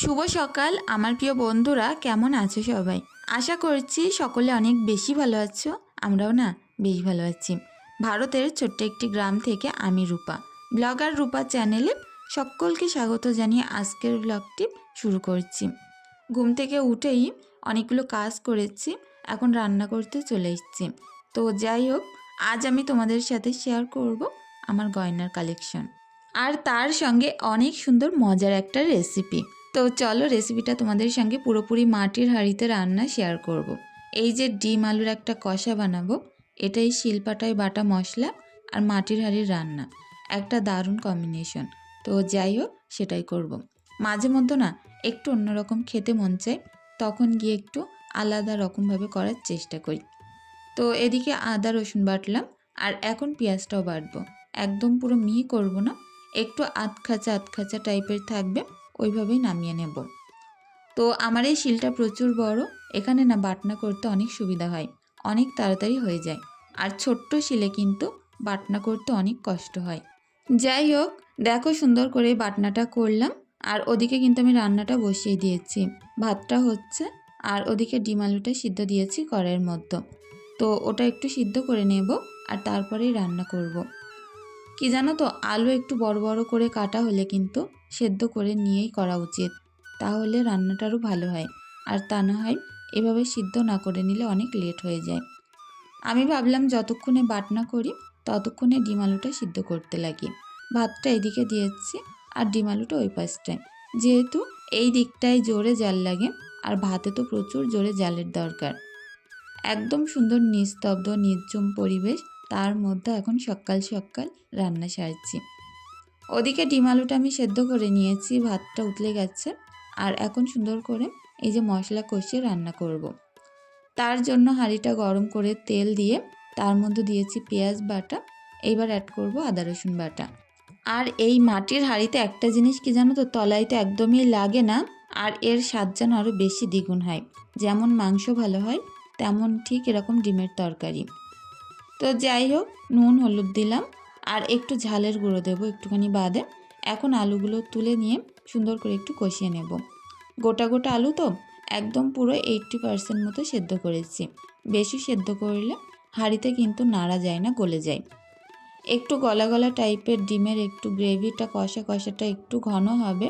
শুভ সকাল, আমার প্রিয় বন্ধুরা, কেমন আছো সবাই? আশা করছি সকলে অনেক বেশি ভালো আছো, আমরাও না বেশ ভালো আছি। ভারতের ছোট্ট একটি গ্রাম থেকে আমি রূপা। ব্লগার রূপা চ্যানেলে সকলকে স্বাগত জানিয়ে আজকের ব্লগটি শুরু করছি। ঘুম থেকে উঠেই অনেকগুলো কাজ করেছি, এখন রান্না করতে চলে এসেছি। তো যাই হোক, আজ আমি তোমাদের সাথে শেয়ার করব আমার গয়নার কালেকশন আর তার সঙ্গে অনেক সুন্দর মজার একটা রেসিপি তো চলো রেসিপিটা তোমাদের সঙ্গে পুরোপুরি মাটির হাঁড়িতে রান্না শেয়ার করব। এই যে ডিম আলুর একটা কষা বানাবো, এটাই শিলপাটায় বাটা মশলা আর মাটির হাঁড়ির রান্না একটা দারুণ কম্বিনেশন তো যাই হোক, সেটাই করব। মাঝে মধ্যে না, একটু অন্যরকম খেতে মন চায়, তখন গিয়ে একটু আলাদা রকমভাবে করার চেষ্টা করি তো এদিকে আদা, রসুন বাটলাম আর এখন পেঁয়াজটাও বাটবো একদম পুরো মিহি করব না, একটু আধখাচা আধখাচা টাইপের থাকবে ওইভাবেই নামিয়ে নেব। তো আমার এই শিলটা প্রচুর বড়, এখানে না বাটনা করতে অনেক সুবিধা হয়, অনেক তাড়াতাড়ি হয়ে যায়। আর ছোট্ট শিলে কিন্তু বাটনা করতে অনেক কষ্ট হয়। যাই হোক, দেখো সুন্দর করে বাটনাটা করলাম, আর ওদিকে কিন্তু আমি রান্নাটা বসিয়ে দিয়েছি। ভাতটা হচ্ছে, আর ওদিকে ডিম আলুটা সিদ্ধ দিয়েছি কড়াইয়ের মধ্যে। তো ওটা একটু সিদ্ধ করে নেব, আর তারপরেই রান্না করব। কি জানো তো, আলু একটু বড় বড় করে কাটা হলে কিন্তু সেদ্ধ করে নিয়েই করা উচিত। তাহলে রান্নাটারও ভালো হয়। আর তা না হয় এভাবে সিদ্ধ না করে নিলে অনেক লেট হয়ে যায়। আমি ভাবলাম যতক্ষণে বাটনা করি, ততক্ষণে ডিম আলুটা সিদ্ধ করতে লাগি। ভাতটা এদিকে দিয়েছি আর ডিম আলুটা ওই পাশটায়। যেহেতু এই দিকটায় জোরে জাল লাগে আর ভাতে তো প্রচুর জোরে জালের দরকার। একদম সুন্দর নিস্তব্ধ নির্জম পরিবেশ তার মধ্যে এখন সকাল সকাল রান্না সারছি। ওদিকে ডিম আলুটা আমি সেদ্ধ করে নিয়েছি, ভাতটা উতলে গেছে। আর এখন সুন্দর করে এই যে মশলা কষিয়ে রান্না করব। তার জন্য হাঁড়িটা গরম করে তেল দিয়ে তার মধ্যে দিয়েছি পেঁয়াজ বাটা এইবার অ্যাড করব আদা রসুন বাটা। আর এই মাটির হাঁড়িতে একটা জিনিস কি জানো তো, তলাইতে একদমই লাগে না। আর এর স্বাদ যেন আরও বেশি দ্বিগুণ হয়। যেমন মাংস ভালো হয়, তেমন ঠিক এরকম ডিমের তরকারি। তো যাই হোক, নুন, হলুদ দিলাম আর একটু ঝালের গুঁড়ো দেবো, একটুখানি বাদে। এখন আলুগুলো তুলে নিয়ে সুন্দর করে একটু কষিয়ে নেব। গোটা গোটা আলু তো একদম পুরো এইট্টি পার্সেন্ট মতো সেদ্ধ করেছি। বেশি সেদ্ধ করলে হাঁড়িতে কিন্তু নাড়া যায় না, গলে যায়। একটু গলা গলা টাইপের ডিমের একটু গ্রেভিটা কষা কষাটা একটু ঘন হবে,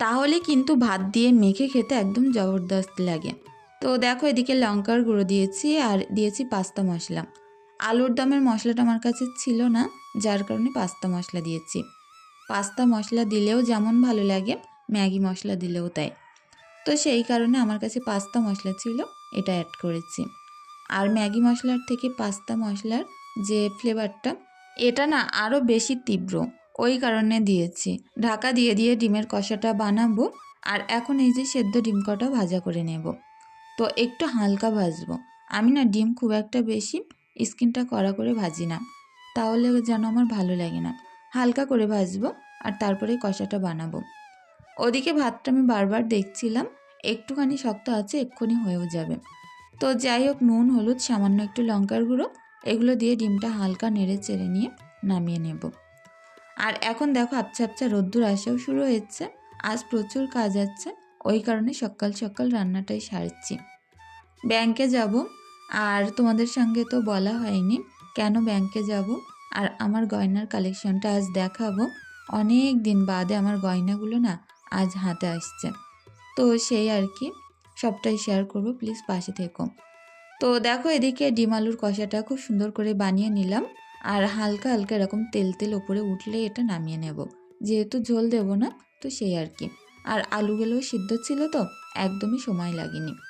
তাহলে কিন্তু ভাত দিয়ে মেখে খেতে একদম জবরদস্ত লাগে। তো দেখো এদিকে লঙ্কার গুঁড়ো দিয়েছি আর দিয়েছি পাস্তা মশলা। আলুর দমের মশলাটা আমার কাছে ছিল না, যার কারণে পাস্তা মশলা দিয়েছি। পাস্তা মশলা দিলেও যেমন ভালো লাগে, ম্যাগি মশলা দিলেও তাই। তো সেই কারণে আমার কাছে পাস্তা মশলা ছিল, এটা অ্যাড করেছি। আর ম্যাগি মশলার থেকে পাস্তা মশলার যে ফ্লেভারটা এটা না আরও বেশি তীব্র। ওই কারণে দিয়েছি। ঢাকা দিয়ে দিয়ে ডিমের কষাটা বানাবো, আর এখন এই যে সেদ্ধ ডিম কটা ভাজা করে নেব। তো একটু হালকা ভাজবো। আমি না ডিম খুব একটা বেশি স্কিনটা কড়া করে ভাজি না। তাহলে যেন আমার ভালো লাগে না। হালকা করে ভাজবো আর তারপরে কষাটা বানাবো। ওদিকে ভাতটা আমি বারবার দেখছিলাম, একটুখানি শক্ত আছে, এক্ষুনি হয়েও যাবে। তো যাই হোক, নুন, হলুদ, সামান্য একটু লঙ্কার গুঁড়ো, এগুলো দিয়ে ডিমটা হালকা নেড়ে চেড়ে নিয়ে নামিয়ে নেব। আর এখন দেখো আবছা আবছা রোদ্দুর আসাও শুরু হয়েছে। আজ প্রচুর কাজ আছে, ওই কারণে সকাল সকাল রান্নাটাই সারছি। ব্যাংকে যাব আর তোমাদের সঙ্গে তো বলা হয়নি কেন ব্যাংকে যাব? আর আমার গয়নার কালেকশনটা আজ দেখাবো। অনেক দিন বাদে আমার গয়নাগুলো না আজ হাতে আসছে। তো সেই আর কি, সবটাই শেয়ার করব প্লিজ পাশে থেকো। তো দেখো এদিকে ডিম আলুর কষাটা খুব সুন্দর করে বানিয়ে নিলাম। আর হালকা হালকা এরকম তেল তেল ওপরে উঠলে এটা নামিয়ে নেব। যেহেতু ঝোল দেব না, তো সেই আর কি। আর আলুগুলোও সিদ্ধ ছিল তো, একদমই সময় লাগেনি।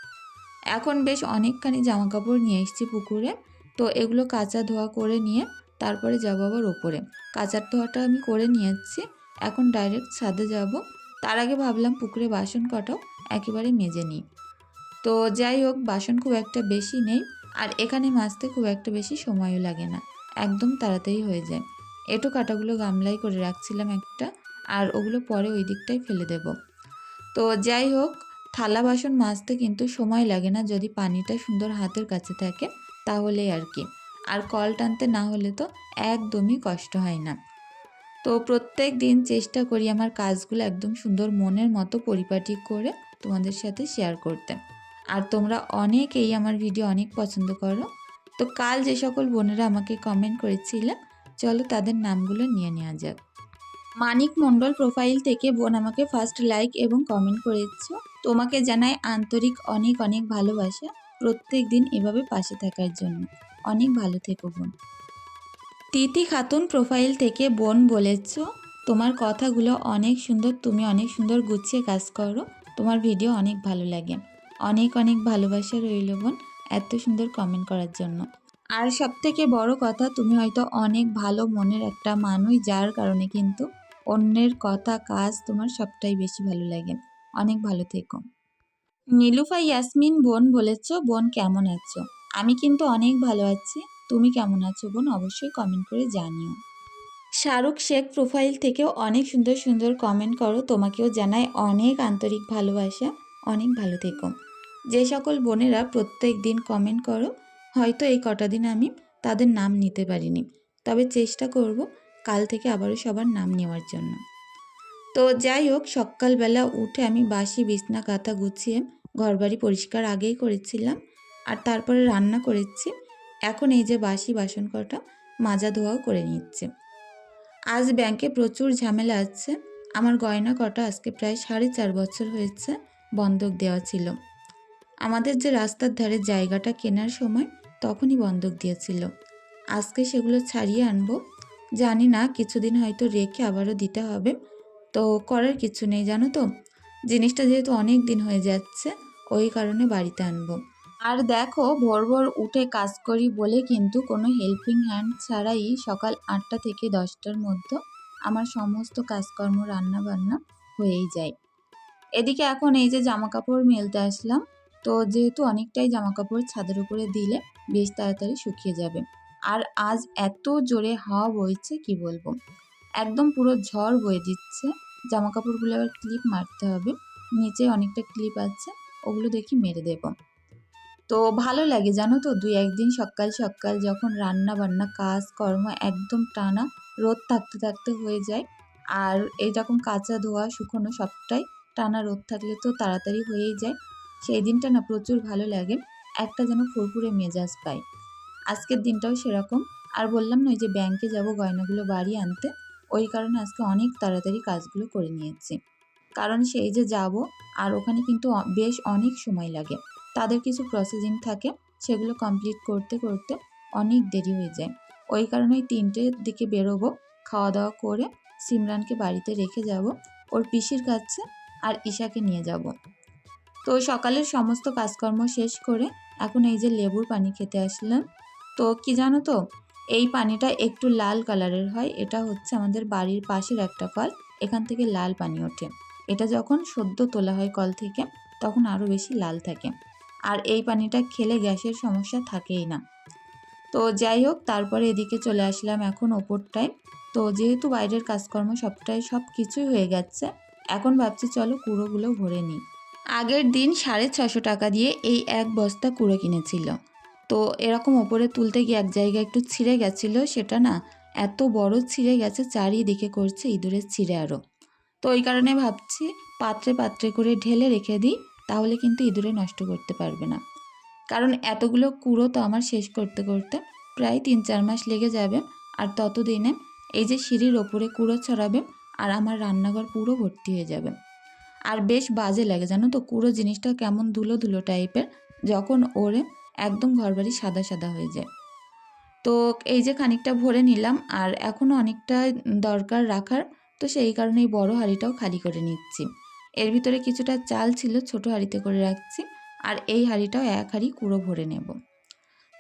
এখন বেশ অনেকখানি জামা কাপড় নিয়ে এসেছি পুকুরে। তো এগুলো কাঁচা ধোয়া করে নিয়ে তারপরে যাব আবার ওপরে। কাঁচার ধোয়াটা আমি করে নিয়েছি। এখন ডাইরেক্ট ছাদে যাব। তার আগে ভাবলাম পুকুরে বাসন কটাও, একেবারে মেজে নিই। তো যাই হোক, বাসন খুব একটা বেশি নেই আর এখানে মাজতে খুব একটা বেশি সময়ও লাগে না। একদম তাড়াতাড়ি হয়ে যায়। এটো কাটাগুলো গামলাই করে রাখছিলাম একটা আর ওগুলো পরে ওই দিকটাই ফেলে দেব। তো যাই হোক থালা বাসন মাজতে কিন্তু সময় লাগে না যদি পানিটা সুন্দর হাতের কাছে থাকে, তাহলে আর কি। আর কল টানতে না হলে তো একদমই কষ্ট হয় না। তো প্রত্যেক দিন চেষ্টা করি আমার কাজগুলো একদম সুন্দর মনের মতো পরিপাটি করে তোমাদের সাথে শেয়ার করতে। আর তোমরা অনেকেই আমার ভিডিও অনেক পছন্দ করো। তো কাল যে সকল বোনেরা আমাকে কমেন্ট করেছিলে, চলো তাদের নামগুলো নিয়ে নেওয়া যাক। মানিক মণ্ডল প্রোফাইল থেকে বোন আমাকে ফার্স্ট লাইক এবং কমেন্ট করেছ। তোমাকে জানাই আন্তরিক অনেক অনেক ভালোবাসা। প্রত্যেক দিন এভাবে পাশে থাকার জন্য। অনেক ভালো থেকো বোন। তিথি খাতুন প্রোফাইল থেকে বোন বলেছ, তোমার কথাগুলো অনেক সুন্দর, তুমি অনেক সুন্দর গুছিয়ে কাজ করো। তোমার ভিডিও অনেক ভালো লাগে। অনেক অনেক ভালোবাসা রইল বোন, এত সুন্দর কমেন্ট করার জন্য। আর সব থেকে বড় কথা, তুমি হয়তো অনেক ভালো মনের একটা মানুষ, যার কারণে কিন্তু অন্যের কথা, কাজ তোমার সবটাই বেশি ভালো লাগে। অনেক ভালো থেকো। নীলুফা ইয়াসমিন বোন বলেছ, বোন, কেমন আছো? আমি কিন্তু অনেক ভালো আছি। তুমি কেমন আছো বোন? অবশ্যই কমেন্ট করে জানিও। শাহরুখ শেখ প্রোফাইল থেকেও অনেক সুন্দর সুন্দর কমেন্ট করো। তোমাকেও জানাই অনেক আন্তরিক ভালোবাসা। অনেক ভালো থেকো। যে সকল বোনেরা প্রত্যেক দিন কমেন্ট করো, হয়তো এই কটা দিন আমি তাদের নাম নিতে পারিনি। তবে চেষ্টা করব কাল থেকে আবারও সবার নাম নেওয়ার জন্য। তো যাই হোক, সকালবেলা উঠে আমি বাসি, বিছনা কাঁথা গুছিয়ে ঘরবাড়ি পরিষ্কার আগেই করেছিলাম আর তারপরে রান্না করেছি। এখন এই যে বাসি, বাসন কটা মাজা, ধোয়াও করে নিচ্ছে। আজ ব্যাংকে প্রচুর ঝামেলা আছে। আমার গয়না কটা আজকে প্রায় সাড়ে চার বছর হয়েছে বন্ধক দেওয়া ছিল। আমাদের যে রাস্তার ধারে জায়গাটা কেনার সময় তখনই বন্ধক দিয়েছিল। আজকে সেগুলো ছাড়িয়ে আনব। জানি না, কিছুদিন হয়তো রেখে আবারও দিতে হবে। তো করার কিছু নেই, জানো তো? জিনিসটা যেহেতু অনেক দিন হয়ে যাচ্ছে, ওই কারণে বাড়িতে আনব। আর দেখো, ভোর ভোর উঠে কাজ করি বলে কিন্তু কোনো হেল্পিং হ্যান্ড ছাড়াই সকাল আটটা থেকে দশটার মধ্যে আমার সমস্ত কাজকর্ম রান্না বান্না হয়েই যায়। এদিকে এখন এই যে জামা কাপড় মেলতে আসলাম, তো যেহেতু অনেকটাই জামা কাপড় ছাদের উপরে দিলে বেশ তাড়াতাড়ি শুকিয়ে যাবে। আর আজ এত জোরে হাওয়া বইছে, কি বলব? একদম পুরো ঝড় বয়ে দিচ্ছে। জামা কাপড়গুলো আবার ক্লিপ মারতে হবে। নিচে অনেকটা ক্লিপ আছে, ওগুলো দেখি মেরে দেব। তো ভালো লাগে, জানো তো? দুই একদিন সকাল সকাল যখন রান্না বান্না, কাজ কর্ম একদম টানা, রোদ থাকতে থাকতে হয়ে যায়। আর এইরকম কাঁচা ধোয়া, শুকনো সবটাই টানা রোদ থাকলে তো তাড়াতাড়ি হয়েই যায়। সেই দিনটা না প্রচুর ভালো লাগে, একটা যেন ফুরফুরে মেজাজ পাই আজকের দিনটাও সেরকম। আর বললাম না, ওই যে ব্যাংকে যাব গয়নাগুলো বাড়ি আনতে। ওই কারণে আজকে অনেক তাড়াতাড়ি কাজগুলো করে নিয়েছি। কারণ সেই যে যাব, আর ওখানে কিন্তু বেশ অনেক সময় লাগে। তাদের কিছু প্রসেসিং থাকে, সেগুলো কমপ্লিট করতে করতে অনেক দেরি হয়ে যায়। ওই কারণে ওই তিনটের দিকে বেরোবো খাওয়া দাওয়া করে সিমরানকে বাড়িতে রেখে যাব, ওর পিসির কাছে আর ঈশাকে নিয়ে যাব। তো সকালের সমস্ত কাজকর্ম শেষ করে এখন এই যে লেবুর পানি খেতে আসলাম। তো কি জানো তো এই পানিটা একটু লাল কালারের হয়। এটা হচ্ছে আমাদের বাড়ির পাশের একটা কল। এখান থেকে লাল পানি ওঠে। এটা যখন সদ্য তোলা হয় কল থেকে, তখন আরও বেশি লাল থাকে। আর এই পানিটা খেলে গ্যাসের সমস্যা থাকেই না। তো যাই হোক, তারপরে এদিকে চলে আসলাম এখন ওপরটায়। তো যেহেতু বাইরের কাজকর্ম সবটাই সব কিছুই হয়ে গেছে, এখন ভাবছি চলো কুড়োগুলো ভরে নিই। আগের দিন সাড়ে ছশো টাকা দিয়ে এই এক বস্তা কুড়ো কিনেছিল। তো এরকম ওপরে তুলতে গিয়ে এক জায়গায় একটু ছিঁড়ে গেছিল সেটা না, এত বড় ছিঁড়ে গেছে, চারিদিকে করছে ইঁদুরের ছিঁড়ে আরও তো ওই কারণে ভাবছি, পাত্রে পাত্রে করে ঢেলে রেখে দিই, তাহলে কিন্তু ইঁদুরে নষ্ট করতে পারবে না। কারণ এতগুলো কুড়ো তো আমার শেষ করতে করতে প্রায় তিন চার মাস লেগে যাবে, আর ততদিনে এই যে সিঁড়ির ওপরে কুড়ো ছড়াবে, আর আমার রান্নাঘর পুরো ভর্তি হয়ে যাবে। আর বেশ বাজে লাগে, জানো তো? কুড়ো জিনিসটা কেমন ধুলো ধুলো টাইপের যখন ওরে একদম ঘরবাড়ি সাদা সাদা হয়ে যায়। তো এই যে খানিকটা ভরে নিলাম আর এখনও অনেকটা দরকার রাখার, তো সেই কারণে এই বড় হাঁড়িটাও খালি করে নিচ্ছি। এর ভিতরে কিছুটা চাল ছিল, ছোট হাঁড়িতে করে রাখছি আর এই হাঁড়িটাও এক হাঁড়ি কুড়ো ভরে নেব।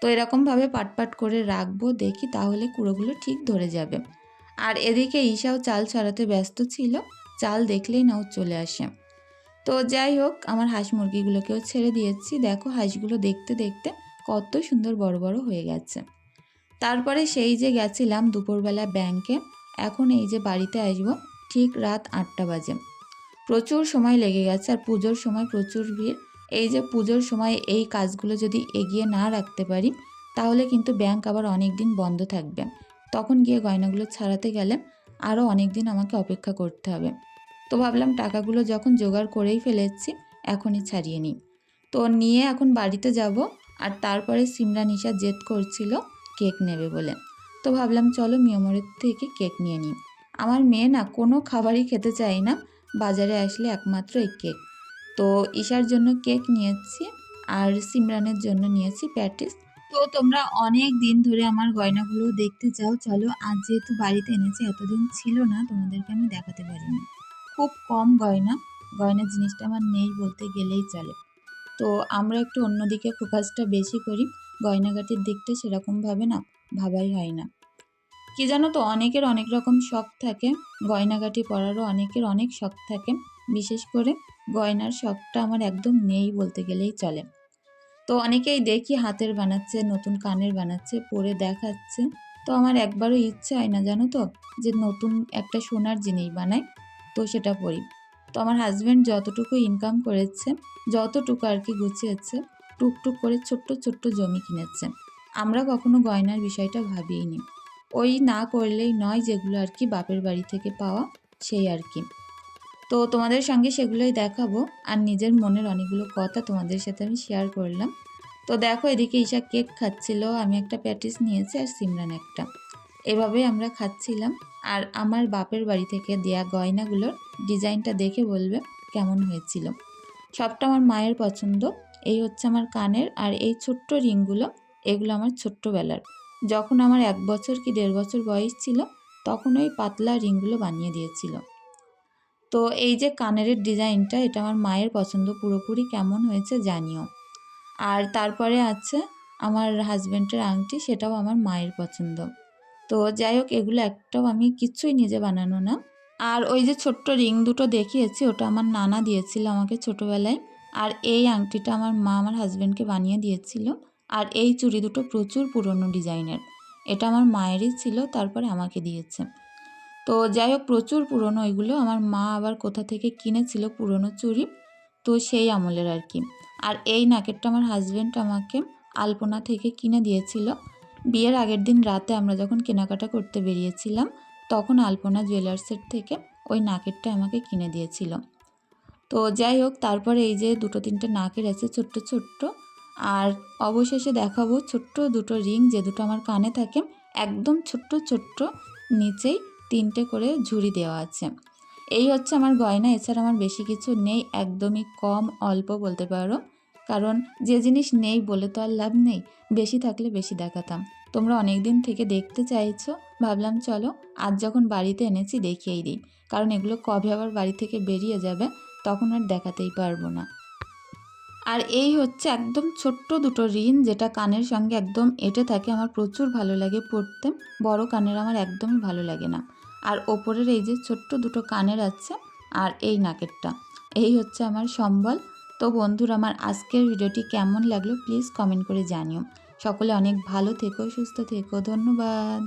তো এরকমভাবে পাটপাট করে রাখব, দেখি তাহলে কুড়োগুলো ঠিক ধরে যাবে। আর এদিকে ঈশাও চাল ছড়াতে ব্যস্ত ছিল, চাল দেখলেই নাও চলে আসে। তো যাই হোক, আমার হাঁস মুরগিগুলোকেও ছেড়ে দিয়েছি। দেখো হাঁসগুলো দেখতে দেখতে কত সুন্দর বড় বড় হয়ে গেছে। তারপরে সেই যে গেছিলাম দুপুরবেলা ব্যাংকে এখন এই যে বাড়িতে আসব, ঠিক রাত আটটা বাজে। প্রচুর সময় লেগে গেছে আর পুজোর সময় প্রচুর ভিড়। এই যে পুজোর সময় এই কাজগুলো যদি এগিয়ে না রাখতে পারি, তাহলে কিন্তু ব্যাংক আবার অনেক দিন বন্ধ থাকবে। তখন গিয়ে গয়নাগুলো ছাড়াতে গেলে আরও অনেক দিন আমাকে অপেক্ষা করতে হবে। তো ভাবলাম টাকাগুলো যখন জোগাড় করেই ফেলেছি, এখনই ছাড়িয়ে নিই। তো নিয়ে এখন বাড়িতে যাব আর তারপরে সিমরা নিশা জেদ করছিল কেক নেবে বলে। তো ভাবলাম চলো মিয়মরের থেকে কেক নিয়ে নিই। আমার মেয়ে না কোনো খাবারই খেতে চায় না, বাজারে আসলে একমাত্র এই কেক। তো ঈশার জন্য কেক নিয়েছি আর সিমরানের জন্য নিয়েছি প্যাটিস। তো তোমরা অনেক দিন ধরে আমার গয়নাগুলো দেখতে চাও, চলো আজ যেহেতু বাড়িতে এনেছি, এতদিন ছিল না, তোমাদেরকে আমি দেখাতে পারিনি। খুব কম গয়না। গয়না জিনিসটা আমার নেই বলতে গেলেই চলে। তো আমরা একটু অন্যদিকে ফোকাসটা বেশি করি। গয়নাগাটির দিকটা সেরকমভাবে না, ভাবাই হয় না। কি জানো তো, অনেকের অনেক রকম শখ থাকে। গয়নাগাটি পরারও অনেকের অনেক শখ থাকে। বিশেষ করে গয়নার শখটা আমার একদম নেই বলতে গেলেই চলে। তো অনেকেই দেখি হাতের বানাচ্ছে, নতুন কানের বানাচ্ছে, পরে দেখাচ্ছে। তো আমার একবারও ইচ্ছে হয় না জানো তো, যে নতুন একটা সোনার জিনিস বানাই। তো সেটা পড়ি। তো আমার হাজব্যান্ড যতটুকু ইনকাম করেছে, যতটুকু আর কি গুছিয়েছে, টুকটুক করে ছোট্ট ছোট্ট জমি কিনেছে। আমরা কখনো গয়নার বিষয়টা ভাবিনি ওই না করলেই নয় যেগুলো আর কি বাপের বাড়ি থেকে পাওয়া, সেই আর কি। তো তোমাদের সঙ্গে সেগুলোই দেখাবো আর নিজের মনের অনেকগুলো কথা তোমাদের সাথে আমি শেয়ার করলাম। তো দেখো এদিকে ঈশা কেক খাচ্ছিল, আমি একটা প্যাটিস নিয়েছি আর সিমরান একটা। এভাবেই আমরা খাচ্ছিলাম। আর আমার বাপের বাড়ি থেকে দেয়া গয়নাগুলোর ডিজাইনটা দেখে বলবে কেমন হয়েছিল। সবটা আমার মায়ের পছন্দ। এই হচ্ছে আমার কানের আর এই ছোট্ট রিংগুলো, এগুলো আমার ছোট্টবেলার। যখন আমার এক বছর কি দেড় বছর বয়স ছিল, তখন ওই পাতলা রিংগুলো বানিয়ে দিয়েছিল। তো এই যে কানের ডিজাইনটা, এটা আমার মায়ের পছন্দ, পুরোপুরি কেমন হয়েছে জানিও। আর তারপরে আছে আমার হাজব্যান্ডের আংটি, সেটাও আমার মায়ের পছন্দ। তো যাই হোক, এগুলো একটাও আমি কিচ্ছুই নিজে বানানো না। আর ওই যে ছোট্ট রিং দুটো দেখিয়েছি, ওটা আমার নানা দিয়েছিল আমাকে ছোটোবেলায়। আর এই আংটিটা আমার মা আমার হাজব্যান্ডকে বানিয়ে দিয়েছিল। আর এই চুড়ি দুটো প্রচুর পুরনো ডিজাইনের। এটা আমার মায়েরই ছিল, তারপরে আমাকে দিয়েছে। তো যাই হোক, প্রচুর পুরনো এগুলো। আমার মা আবার কোথা থেকে কিনেছিল পুরনো চুড়ি? তো সেই আমলের আর কি। আর এই নাকেরটা আমার হাজব্যান্ড আমাকে আলপনা থেকে কিনে দিয়েছিল। বিয়ের আগের দিন রাতে আমরা যখন কেনাকাটা করতে বেরিয়েছিলাম, তখন আলপনা জুয়েলার্সের থেকে ওই নাকেরটা আমাকে কিনে দিয়েছিল। তো যাই হোক, তারপরে এই যে দুটো তিনটে নাকের আছে ছোট্ট ছোট্ট, আর অবশেষে দেখাবো ছোট্ট দুটো রিং যে দুটো আমার কানে থাকে, একদম ছোট্ট ছোট্ট, নিচেই তিনটে করে ঝুড়ি দেওয়া আছে। এই হচ্ছে আমার গয়না, এছাড়া আমার বেশি কিছু নেই, একদমই কম, অল্প বলতে পারো। কারণ যে জিনিস নেই বলে তো আর লাভ নেই, বেশি থাকলে বেশি দেখাতাম। তোমরা অনেক দিন থেকে দেখতে চাইছো? ভাবলাম, চলো, আজ যখন বাড়িতে এনেছি দেখিয়েই দিই। কারণ এগুলো কবে আবার বাড়ি থেকে বেরিয়ে যাবে, তখন আর দেখাতেই পারব না। আর এই হচ্ছে একদম ছোট্ট দুটো রিন যেটা কানের সঙ্গে একদম এঁটে থাকে। আমার প্রচুর ভালো লাগে পরতে বড় কানের আমার একদমই ভালো লাগে না। আর ওপরের এই যে ছোট্ট দুটো কানের আছে, আর এই নাকেরটা, এই হচ্ছে আমার সম্বল। তো বন্ধুরা, আমার আজকের ভিডিওটি কেমন লাগল, প্লিজ কমেন্ট করে জানিও। সকলে অনেক ভালো থেকো সুস্থ থেকো ধন্যবাদ।